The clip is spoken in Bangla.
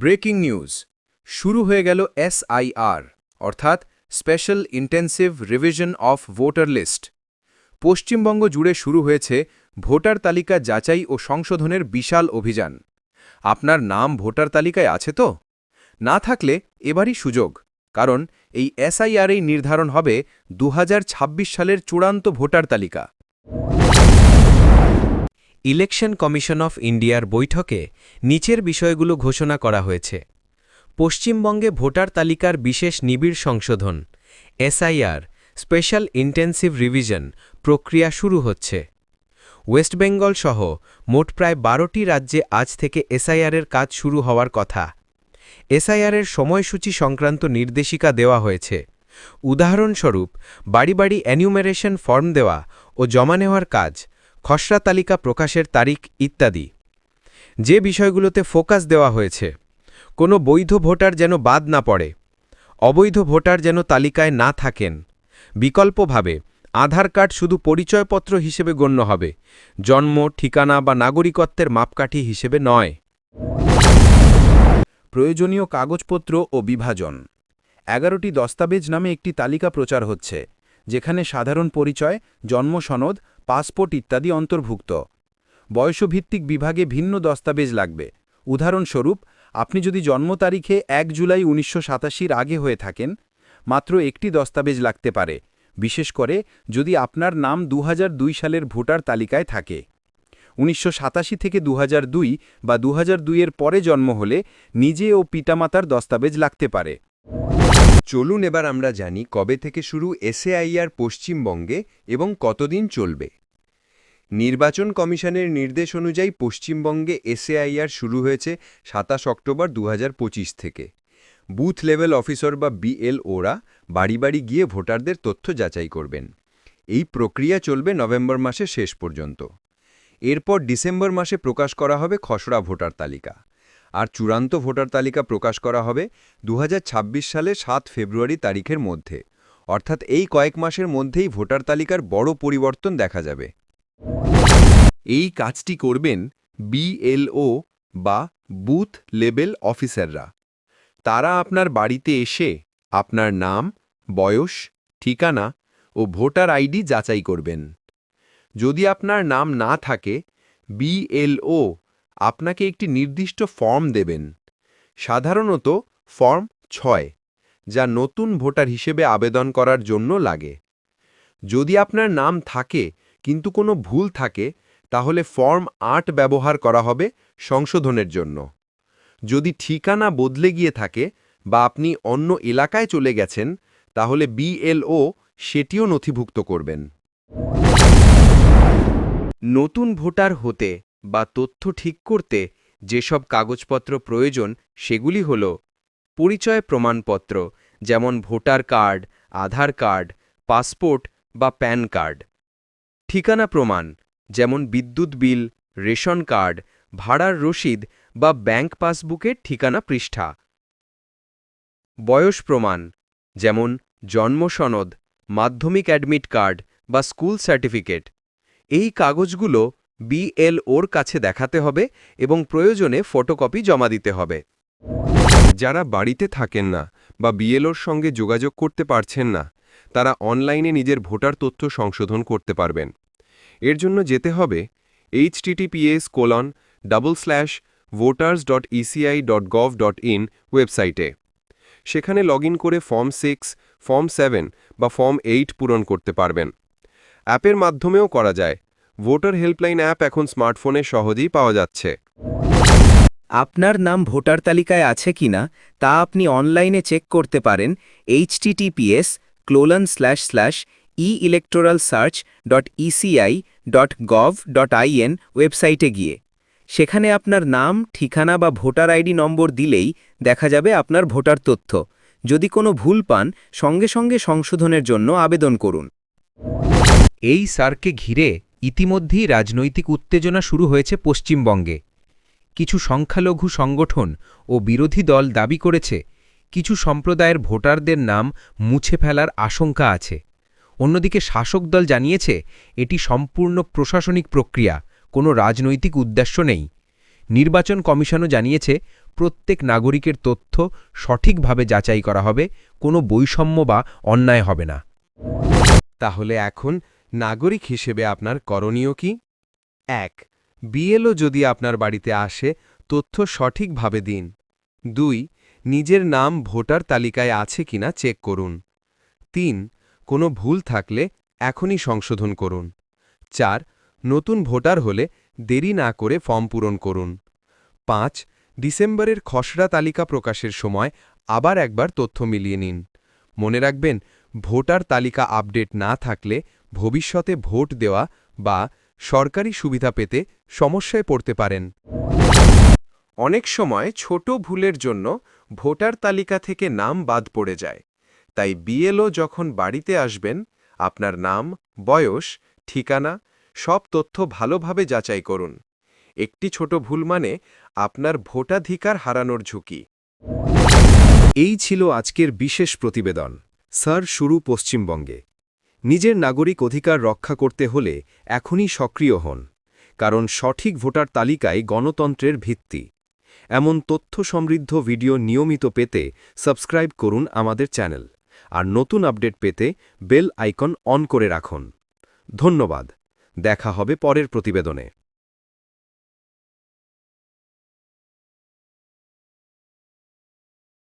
Breaking news. শুরু হয়ে গেল এসআইআর, অর্থাৎ special intensive revision of voter list. Paschimbanga জুড়ে শুরু হয়েছে ভোটার তালিকা যাচাই ও সংশোধনের বিশাল অভিযান। আপনার নাম ভোটার তালিকায় আছে তো? না থাকলে এবারই সুযোগ, কারণ এই এসআইআরই নির্ধারণ হবে দু হাজার ছাব্বিশ সালের চূড়ান্ত ভোটার তালিকা। ইলেকশন কমিশন অফ ইন্ডিয়ার বৈঠকে নিচের বিষয়গুলো ঘোষণা করা হয়েছে। পশ্চিমবঙ্গে ভোটার তালিকার বিশেষ নিবিড় সংশোধন, এসআইআর, স্পেশাল ইন্টেন্সিভ রিভিশন প্রক্রিয়া শুরু হচ্ছে। ওয়েস্ট বেঙ্গল সহ মোট প্রায় বারোটি রাজ্যে আজ থেকে এসআইআরের কাজ শুরু হওয়ার কথা। এসআইআরের সময়সূচি সংক্রান্ত নির্দেশিকা দেওয়া হয়েছে। উদাহরণস্বরূপ, বাড়ি বাড়ি অ্যানিউমেরেশন ফর্ম দেওয়া ও জমা নেওয়ার কাজ খসড়া তালিকা প্রকাশের তারিখ ইত্যাদি। যে বিষয়গুলোতে ফোকাস দেওয়া হয়েছে, কোনো বৈধ ভোটার যেন বাদ না পড়ে, অবৈধ ভোটার যেন তালিকায় না থাকেন, বিকল্পভাবে আধার কার্ড শুধু পরিচয়পত্র হিসেবে গণ্য হবে, জন্ম, ঠিকানা বা নাগরিকত্বের মাপকাঠি হিসেবে নয়। প্রয়োজনীয় কাগজপত্র ও বিভাজন। এগারোটি দস্তাবেজ নামে একটি তালিকা প্রচার হচ্ছে, যেখানে সাধারণ পরিচয়, জন্ম সনদ পাসপোর্ট ইত্যাদি অন্তর্ভুক্ত। বয়সভিত্তিক বিভাগে ভিন্ন দস্তাবেজ লাগবে। উদাহরণস্বরূপ, আপনি যদি জন্ম তারিখে এক জুলাই উনিশশো সাতাশির আগে হয়ে থাকেন, মাত্র একটি দস্তাবেজ লাগতে পারে, বিশেষ করে যদি আপনার নাম দু হাজার দুই সালের ভোটার তালিকায় থাকে। উনিশশো সাতাশি থেকে দু হাজার দুই বা দু এর পরে জন্ম হলে নিজে ও পিতামাতার দস্তাবেজ লাগতে পারে। চলুন এবার আমরা জানি কবে থেকে শুরু এসএআইআর পশ্চিমবঙ্গে এবং কতদিন চলবে। নির্বাচন কমিশনের নির্দেশ অনুযায়ী পশ্চিমবঙ্গে এসএআইআর শুরু হয়েছে সাতাশ অক্টোবর দু হাজার পঁচিশ থেকে। বুথ লেভেল অফিসার বা বিএলওরা বাড়ি বাড়ি গিয়ে ভোটারদের তথ্য যাচাই করবেন। এই প্রক্রিয়া চলবে নভেম্বর মাসের শেষ পর্যন্ত। এরপর ডিসেম্বর মাসে প্রকাশ করা হবে খসড়া ভোটার তালিকা। আর চূড়ান্ত ভোটার তালিকা প্রকাশ করা হবে দু হাজার ছাব্বিশ সালে সাত ফেব্রুয়ারি তারিখের মধ্যে। অর্থাৎ এই কয়েক মাসের মধ্যেই ভোটার তালিকার বড় পরিবর্তন দেখা যাবে। এই কাজটি করবেন বিএলও বা বুথ লেভেল অফিসাররা। তারা আপনার বাড়িতে এসে আপনার নাম, বয়স, ঠিকানা ও ভোটার আইডি যাচাই করবেন। যদি আপনার নাম না থাকে বিএলও আপনাকে একটি নির্দিষ্ট ফর্ম দেবেন। সাধারণত ফর্ম ছয়, যা নতুন ভোটার হিসেবে আবেদন করার জন্য লাগে। যদি আপনার নাম থাকে, কিন্তু কোনো ভুল থাকে, তাহলে ফর্ম আট ব্যবহার করা হবে সংশোধনের জন্য। যদি ঠিকানা বদলে গিয়ে থাকে বা আপনি অন্য এলাকায় চলে গেছেন, তাহলে বিএলও সেটিও নথিভুক্ত করবেন। নতুন ভোটার হতে বা তথ্য ঠিক করতে যেসব কাগজপত্র প্রয়োজন সেগুলি হল পরিচয় প্রমাণপত্র, যেমন voter card, Aadhaar card, passport বা প্যান কার্ড। ঠিকানা প্রমাণ, যেমন বিদ্যুৎ বিল, রেশন কার্ড, ভাড়ার রসিদ বা ব্যাংক পাসবুকের ঠিকানা পৃষ্ঠা। বয়স প্রমাণ, যেমন জন্ম সনদ, মাধ্যমিক অ্যাডমিট কার্ড বা স্কুল সার্টিফিকেট। এই কাগজগুলো বিএলওর কাছে দেখাতে হবে এবং প্রয়োজনে ফটোকপি জমা দিতে হবে। যারা বাড়িতে থাকেন না বা বিএলওর সঙ্গে যোগাযোগ করতে পারছেন না, তারা অনলাইনে নিজের ভোটার তথ্য সংশোধন করতে পারবেন। এর জন্য যেতে হবে HTTPS colon double slash voters dot ECI dot gov dot in ওয়েবসাইটে। সেখানে লগ করে ফর্ম সিক্স, ফর্ম সেভেন বা ফর্ম এইট পূরণ করতে পারবেন। অ্যাপের মাধ্যমেও করা যায়। ভোটার হেল্পলাইন অ্যাপ এখন স্মার্টফোনে সহজেই পাওয়া যাচ্ছে। আপনার নাম ভোটার তালিকায় আছে কিনা তা আপনি অনলাইনে চেক করতে পারেন HTTPS colon slash slash e electoral search dot ECI dot gov dot IN ওয়েবসাইটে গিয়ে। সেখানে আপনার নাম ঠিকানা বা ভোটার আইডি নম্বর দিলেই দেখা যাবে আপনার ভোটার তথ্য। যদি কোনো ভুল পান সঙ্গে সঙ্গে সংশোধনের জন্য আবেদন করুন। এই সারকে ঘিরে ইতিমধ্যেই রাজনৈতিক উত্তেজনা শুরু হয়েছে পশ্চিমবঙ্গে। কিছু সংখ্যালঘু সংগঠন ও বিরোধী দল দাবি করেছে, কিছু সম্প্রদায়ের ভোটারদের নাম মুছে ফেলার আশঙ্কা আছে। অন্যদিকে শাসক দল জানিয়েছে, এটি সম্পূর্ণ প্রশাসনিক প্রক্রিয়া, কোনো রাজনৈতিক উদ্দেশ্য নেই। নির্বাচন কমিশনও জানিয়েছে, প্রত্যেক নাগরিকের তথ্য সঠিকভাবে যাচাই করা হবে, কোনো বৈষম্য বা অন্যায় হবে না। তাহলে এখন নাগরিক হিসেবে আপনার করণীয় কি? এক, বিএলও যদি আপনার বাড়িতে আসে, তথ্য সঠিকভাবে দিন। দুই, নিজের নাম ভোটার তালিকায় আছে কিনা চেক করুন। তিন, কোনো ভুল থাকলে এখনই সংশোধন করুন। চার, নতুন ভোটার হলে দেরি না করে ফর্ম পূরণ করুন। পাঁচ, ডিসেম্বরের খসড়া তালিকা প্রকাশের সময় আবার একবার তথ্য মিলিয়ে নিন। মনে রাখবেন, ভোটার তালিকা আপডেট না থাকলে ভবিষ্যতে ভোট দেওয়া বা সরকারি সুবিধা পেতে সমস্যায় পড়তে পারেন। অনেক সময় ছোট ভুলের জন্য ভোটার তালিকা থেকে নাম বাদ পড়ে যায়। তাই বিএলও যখন বাড়িতে আসবেন, আপনার নাম, বয়স, ঠিকানা, সব তথ্য ভালোভাবে যাচাই করুন। একটি ছোট ভুল মানে আপনার ভোটাধিকার হারানোর ঝুঁকি। এই ছিল আজকের বিশেষ প্রতিবেদন। স্যার, শুরু পশ্চিমবঙ্গে। নিজের নাগরিক অধিকার রক্ষা করতে হলে এখনই সক্রিয় হন, কারণ সঠিক ভোটার তালিকায় গণতন্ত্রের ভিত্তি। এমন তথ্য সমৃদ্ধ ভিডিও নিয়মিত পেতে সাবস্ক্রাইব করুন আমাদের চ্যানেল, আর নতুন আপডেট পেতে বেল আইকন অন করে রাখুন। ধন্যবাদ, দেখা হবে পরের প্রতিবেদনে।